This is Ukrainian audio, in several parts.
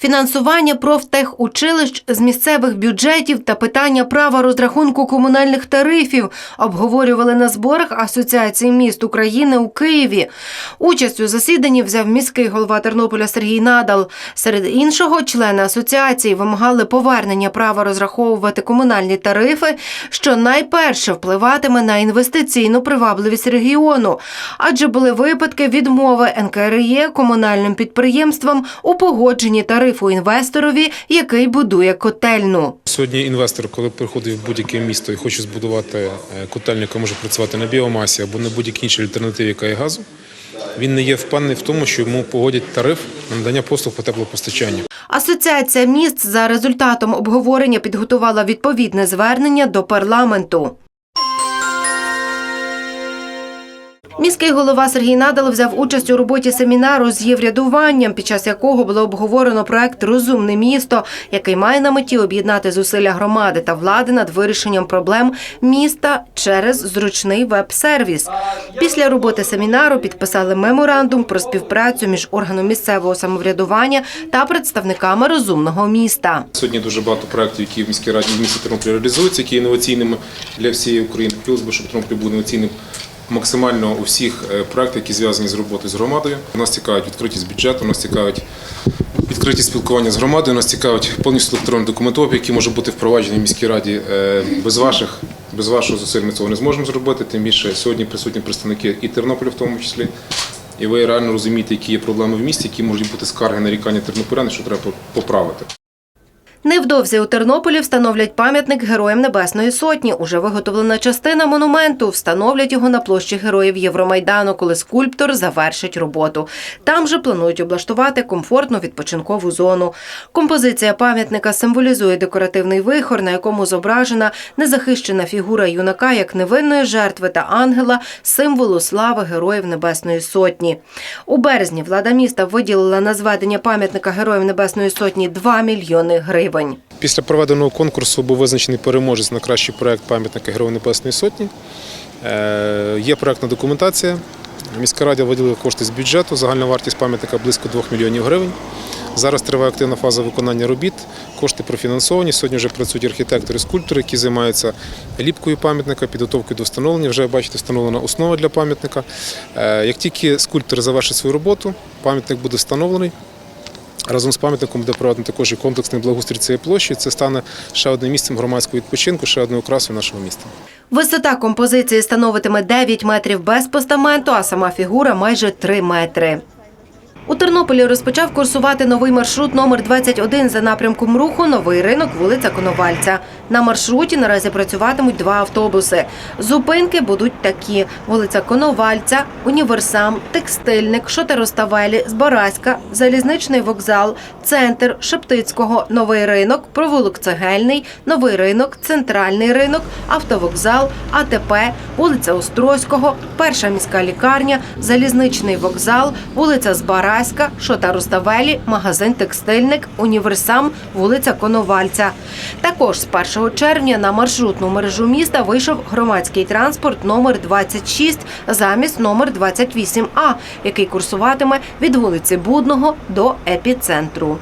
Фінансування профтехучилищ з місцевих бюджетів та питання права розрахунку комунальних тарифів обговорювали на зборах Асоціації міст України у Києві. Участь у засіданні взяв міський голова Тернополя Сергій Надал. Серед іншого, члени асоціації вимагали повернення права розраховувати комунальні тарифи, що найперше впливатиме на інвестиційну привабливість регіону, адже були випадки відмови НКРЄ комунальним підприємствам у погодженні тарифу інвесторові, який будує котельну. Сьогодні інвестор, коли приходить в будь-яке місто і хоче збудувати е, котельню, яка може працювати на біомасі або на будь-якій іншій альтернативі, яка є газу, він не є впевнений в тому, що йому погодять тариф на надання послуг по теплопостачанню. Асоціація міст за результатом обговорення підготувала відповідне звернення до парламенту. Міський голова Сергій Надал взяв участь у роботі семінару з єврядуванням, під час якого було обговорено проект Розумне місто, який має на меті об'єднати зусилля громади та влади над вирішенням проблем міста через зручний веб-сервіс. Після роботи семінару підписали меморандум про співпрацю між органом місцевого самоврядування та представниками розумного міста. Сьогодні дуже багато проєктів, які в міській раді в місті Тернополі реалізуються, які є інноваційними для всієї України. Хотілося б, щоб Тернопіль був інноваційним максимально у всіх е, проєктах, які зв'язані з роботою з громадою. Нас цікавить відкритість бюджету, нас цікавить відкритість спілкування з громадою, нас цікавить повністю електронний документообіг, який може бути впроваджений в міській раді Е, без ваших. Без вашого зусиль ми цього не зможемо зробити. Тим більше сьогодні присутні представники і Тернополя, в тому числі. І ви реально розумієте, які є проблеми в місті, які можуть бути скарги нарікання тернополян, що треба поправити. Невдовзі у Тернополі встановлять пам'ятник Героям Небесної Сотні. Уже виготовлена частина монументу. Встановлять його на площі Героїв Євромайдану, коли скульптор завершить роботу. Там же планують облаштувати комфортну відпочинкову зону. Композиція пам'ятника символізує декоративний вихор, на якому зображена незахищена фігура юнака як невинної жертви та ангела, символу слави Героїв Небесної Сотні. У березні влада міста виділила на зведення пам'ятника Героїв Небесної Сотні 2 мільйони гривень. Після проведеного конкурсу був визначений переможець на кращий проект пам'ятника Героїв Небесної Сотні. Е, Є проектна документація. Міська рада виділила кошти з бюджету. Загальна вартість пам'ятника близько 2 мільйонів гривень. Зараз триває активна фаза виконання робіт. Кошти профінансовані. Сьогодні вже працюють архітектори, скульптори, які займаються ліпкою пам'ятника, підготовкою до встановлення. Вже бачите, встановлена основа для пам'ятника. Е, Як тільки скульптор завершить свою роботу, пам'ятник буде встановлений. Разом з пам'ятником буде проведено також і комплексний благоустрій цієї площі. Це стане ще одним місцем громадського відпочинку, ще одною красою нашого міста. Висота композиції становитиме 9 метрів без постаменту, а сама фігура майже 3 метри. У Тернополі розпочав курсувати новий маршрут номер 21 за напрямком руху Новий ринок, вулиця Коновальця. На маршруті наразі працюватимуть два автобуси. Зупинки будуть такі: вулиця Коновальця, Універсам, Текстильник, Шотероставелі, Збараська, Залізничний вокзал, Центр, Шептицького, Новий ринок, Провулок Цегельний, Новий ринок, Центральний ринок, Автовокзал, АТП, вулиця Острозького, Перша міська лікарня, Залізничний вокзал, вулиця Збараська, Шота-Руставелі, магазин Текстильник, Універсам, вулиця Коновальця. Також з 1 червня на маршрутну мережу міста вийшов громадський транспорт номер 26 замість номер 28А, який курсуватиме від вулиці Будного до епіцентру.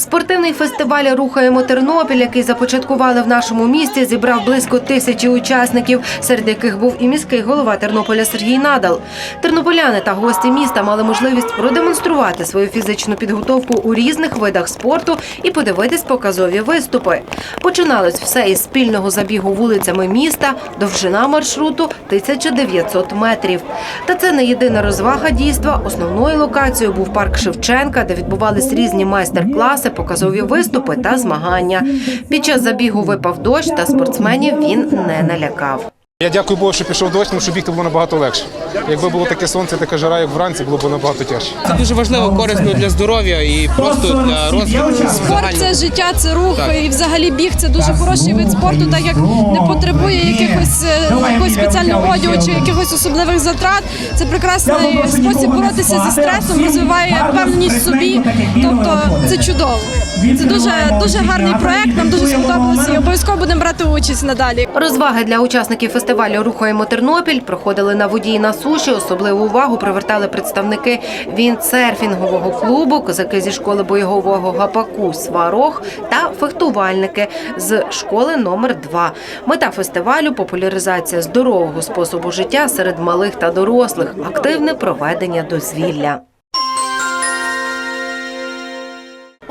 Спортивний фестиваль Рухаємо Тернопіль, який започаткували в нашому місті, зібрав близько тисячі учасників, серед яких був і міський голова Тернополя Сергій Надал. Тернополяни та гості міста мали можливість продемонструвати свою фізичну підготовку у різних видах спорту і подивитись показові виступи. Починалось все із спільного забігу вулицями міста, довжина маршруту 1900 метрів. Та це не єдина розвага дійства. Основною локацією був парк Шевченка, де відбувались різні майстер-класи, показові виступи та змагання. Під час забігу випав дощ, та спортсменів він не налякав. Я дякую Богу, що пішов дощ, тому що бігти було набагато легше. Якби було таке сонце, така жара, як вранці, було б набагато тяжче. Це дуже важливо, корисно для здоров'я і просто для розвитку. Спорт це життя, це рух Так. і взагалі біг це дуже хороший вид спорту, так як не потребує якихось е, якогось спеціального одягу чи якихось особливих затрат. Це прекрасний спосіб боротися зі стресом, розвиває впевненість в собі. Тобто це чудово. Це дуже дуже гарний проект. Нам дуже сподобалося і обов'язково будемо брати участь надалі. Розваги для учасників фестивалю Рухаємо Тернопіль проходили на воді на суші. Особливу увагу привертали представники віндсерфінгового клубу, козаки зі школи бойового гапаку Сварог та фехтувальники з школи номер 2 Мета фестивалю популяризація здорового способу життя серед малих та дорослих, активне проведення дозвілля.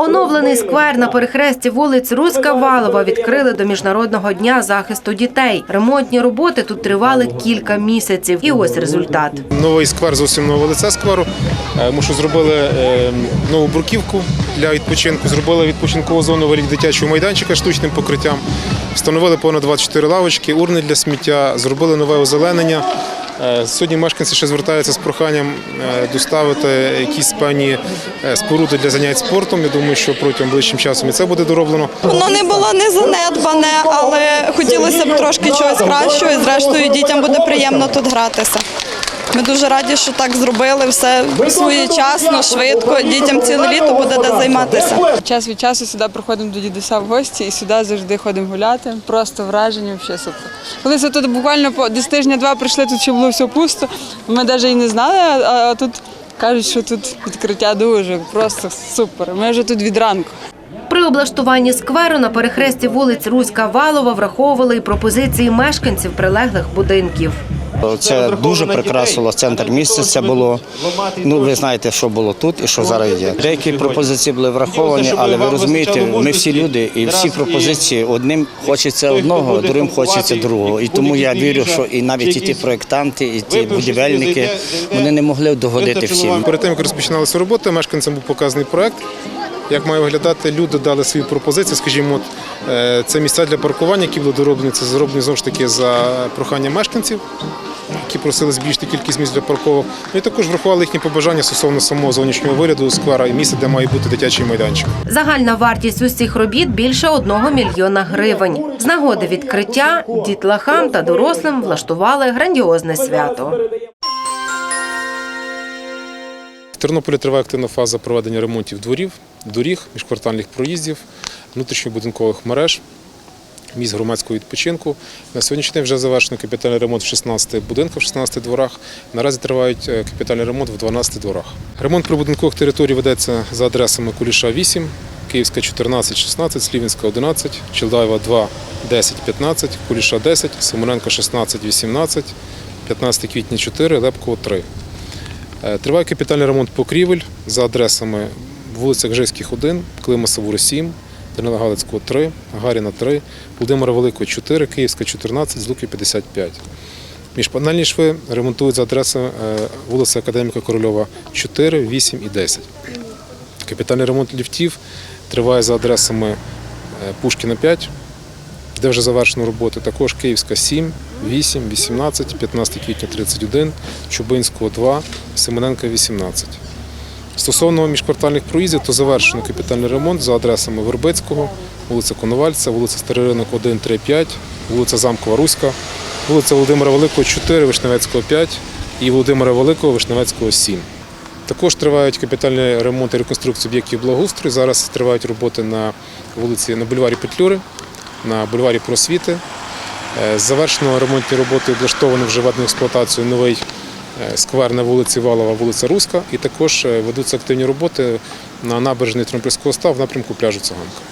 Оновлений сквер на перехресті вулиць Руська Валова відкрили до міжнародного дня захисту дітей. Ремонтні роботи тут тривали кілька місяців. І ось результат. Новий сквер, зовсім нове лице скверу. Е, Тому що зробили е, нову бруківку для відпочинку, зробили відпочинкову зону варіть дитячого майданчика штучним покриттям, встановили понад 24 лавочки, урни для сміття, зробили нове озеленення. Е, Сьогодні мешканці ще звертаються з проханням е, доставити якісь певні е, споруди для занять спортом. Я думаю, що протягом ближчим часом і це буде дороблено. Воно не було не занедбане, але хотілося б трошки чогось кращого, і зрештою дітям буде приємно тут гратися. Ми дуже раді, що так зробили все своєчасно, швидко. Дітям ціле літо буде де займатися. Час від часу сюди приходимо до дідуся в гості і сюди завжди ходимо гуляти. Просто враження, взагалі супер. Колись тут буквально по десь тижня-два прийшли, тут ще було все пусто. Ми навіть і не знали, а, а тут кажуть, що тут відкриття дуже, просто супер. Ми вже тут від ранку. При облаштуванні скверу на перехресті вулиць Руська Валова враховували й пропозиції мешканців прилеглих будинків. Це дуже прикрасило центр міста. Це було ну ви знаєте, що було тут і що зараз є. Деякі пропозиції були враховані, але ви розумієте, ми всі люди, і всі пропозиції одним хочеться одного, другим хочеться другого. І тому я вірю, що і навіть і ті проєктанти, і ті будівельники вони не могли догодити всім. Перед тим, як розпочиналися роботи, мешканцям був показаний проект. Як має виглядати, люди дали свої пропозиції. Скажімо, от, е, це місця для паркування, які були дороблені. Це зроблені знову ж таки за проханням мешканців, які просили збільшити кількість місць для парковок. Ну і також врахували їхні побажання стосовно самого зовнішнього вигляду сквера і місця, де має бути дитячий майданчик. Загальна вартість усіх робіт більше одного мільйона гривень. З нагоди відкриття дітлахам та дорослим влаштували грандіозне свято. Тернополі триває активна фаза проведення ремонтів дворів, доріг, міжквартальних проїздів, внутрішньобудинкових мереж, місць громадського відпочинку. На сьогоднішній день вже завершено капітальний ремонт в 16 будинках, в 16 дворах. Наразі триває е, капітальний ремонт в 12 дворах. Ремонт прибудинкових територій ведеться за адресами Куліша 8, Київська 14, 16, Слівінська 11, Челдаєва 2, 10, 15, Куліша 10, Симоненко 16, 18, 15 квітня 4, Лепкова 3. Е, Триває капітальний ремонт покрівель за адресами вулиця Гжейських 1, Клима Савури 7, Данила Галицького 3, Гагаріна 3, Володимира Великого 4, Київська 14, Злуки 55. Міжпанельні шви ремонтують за адресами е, вулиця Академіка Корольова 4, 8 і 10. Капітальний ремонт ліфтів триває за адресами е, Пушкіна 5, де вже завершено роботи. Також Київська 7, 8, 18, 15 квітня 31, Чубинського 2, Семененка 18. Стосовно міжквартальних проїздів, то завершено капітальний ремонт за адресами Вербицького, вулиця Коновальця, вулиця Старий Ринок 1, 3, 5, вулиця Замкова Руська, вулиця Володимира Великого 4, Вишневецького 5 і Володимира Великого, Вишневецького 7. Також тривають капітальні ремонти і реконструкції об'єктів благоустрою. Зараз тривають роботи на вулиці на бульварі Петлюри, на бульварі Просвіти. Е, Завершено ремонтні роботи, облаштований вже введено експлуатацію новий е, сквер на вулиці Валова, вулиця Руська. І також е, ведуться активні роботи на набережній Тромпільського ста в напрямку пляжу Циганка.